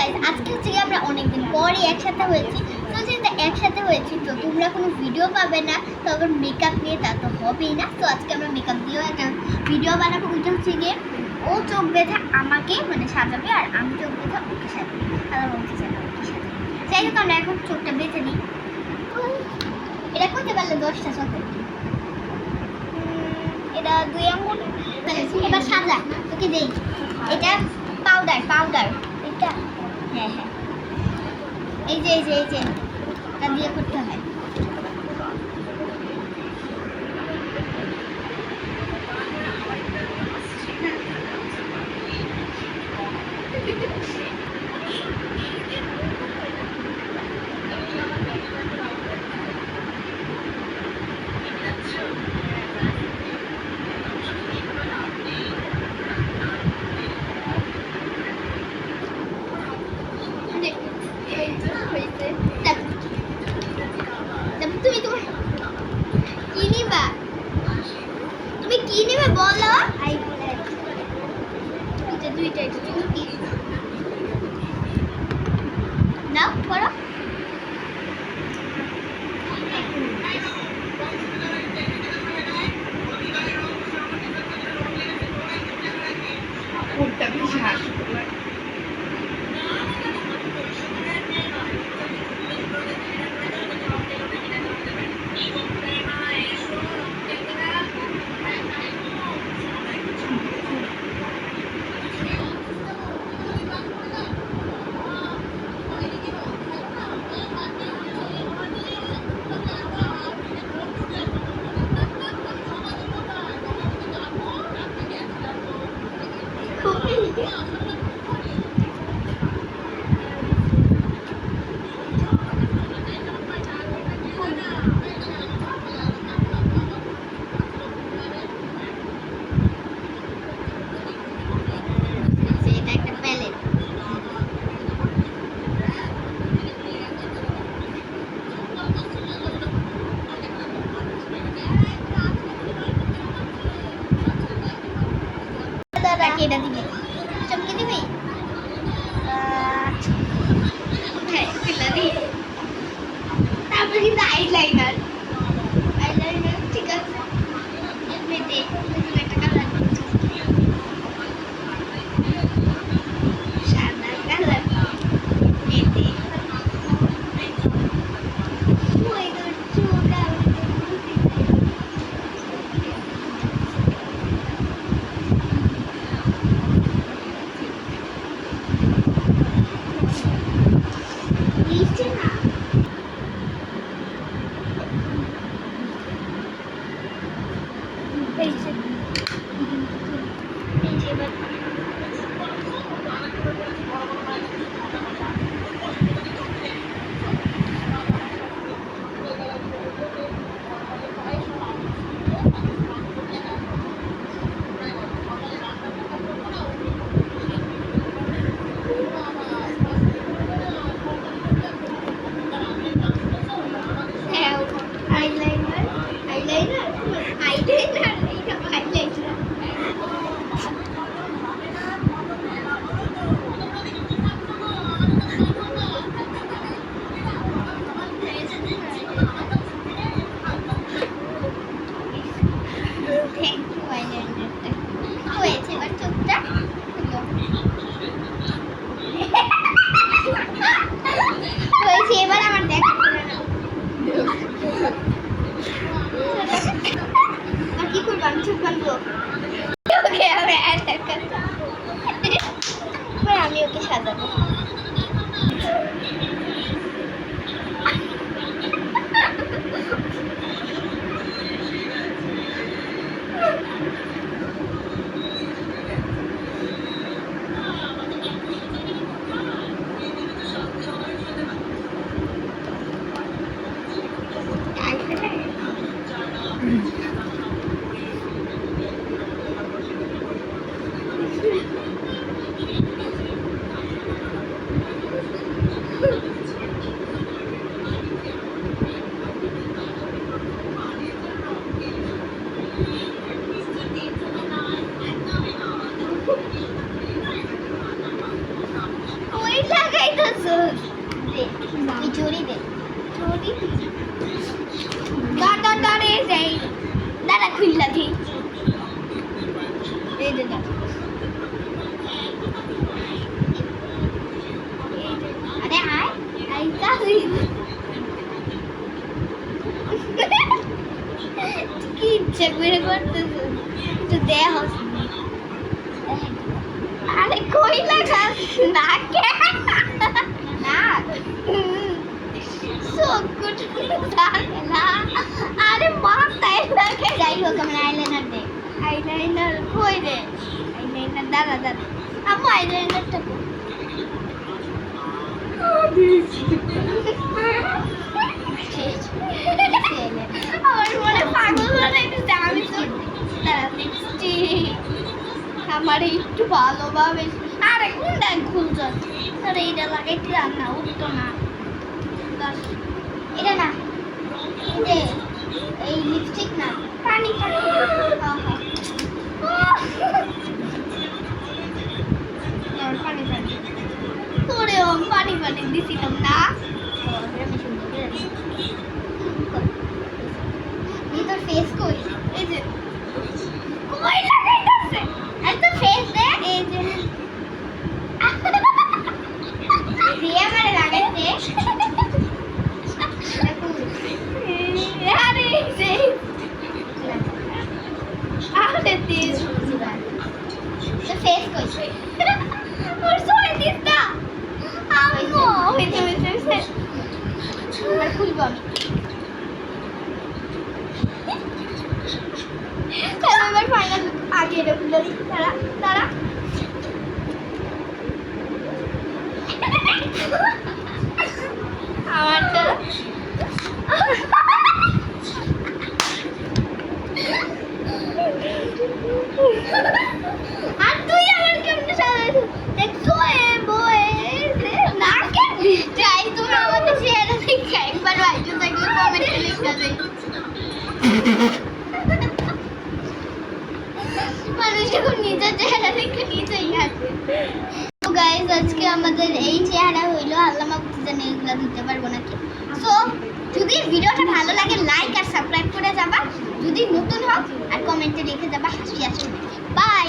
Guys আজকে হচ্ছে আমরা অনেকদিন পরে একসাথে হয়েছি। তো যেহেতু একসাথে হয়েছি, তো তোমরা কোনো ভিডিও পাবে না, তো আবার মেকআপ নিয়ে তা তো হবেই না। তো আজকে আমরা মেকআপ দিয়েও একটা ভিডিও বানাবো। ওইটা হচ্ছে গিয়ে ও চোখ বেঁধে আমাকে মানে সাজাবে, আর আমি চোখ বেঁধে ওকে সাজাবে। আর ওকে সাজাবে, ওকে যাই হোক, আমরা এখন চোখটা বেঁধে নিই। এটা করতে পারলে দশটা চোখে। এটা দুই তাহলে এবার সাজা, তোকে দেই। এটা পাউডার পাউডার এটা হ্যাঁ হ্যাঁ এই যে এই যে এই যে এটা দিয়ে করতে হয় হয়েছে তারপর তারপর তুমি তোমার কি নিবা তুমি কি নেবে বলো দুইটা দুইটা এটা তুমি কি নাও করো কোনটা বিশ্বাস এটা একটা প্যালেট তাকে এটা দিবি। চমকে দিবি? হ্যাঁ তারপর কিন্তু আইলাইনার আইলাইনার ঠিক আছে। এমনি দে তুমি একটা কালার সাদা কালার এতে ওই তো চুটা নিচে না এই যে এই যে thank you, খুললা দি এই দাঁড়া আরে আয় আই কাহি কি ইচ্ছে করে করতেছ? একটু দেহ লাগাস? নাকে না চোখ না আরে মাথায় লাগে যাই আমার আইলাইনার দে আইলাইনার কই রে দাঁড়া দাঁড়া আমার একটু ভালোভাবে আরে কোনটা খুলছ আরে এটা লাগাইতে রান্না উঠতো না। এটা না এই লিপস্টিক না পানি পানি। পানি পানি দিছিলাম না এই তোর ফেস কই এই যে কই লাগাইতাছে আর তোর ফেস দে এই যে দিয়ে আমারে লাগাইতে আরে এই যে আরে দিস তোর ফেস কই ওর সবাই দিস না আম্মু হইছে হইছে হইছে এবার খুলবো আমি তাহলে এবার ফাইনাল আগে এটা খুলে দিই তারা তারা আমারটা আর তুই আমার কেমনে সাজাইছিস দেখছ এ বয়ে না মানুষ যখন নিজের চেহারা দেখে নিজেই হাসে আমাদের এই চেহারা হইল, আল্লাহ মাহফুজ জানে এগুলো দিতে পারব নাকি? সো যদি ভিডিওটা ভালো লাগে লাইক আর সাবস্ক্রাইব করে যাবা। যদি নতুন হোক আর কমেন্টে রেখে যাবা, হাসি আসবে। বাই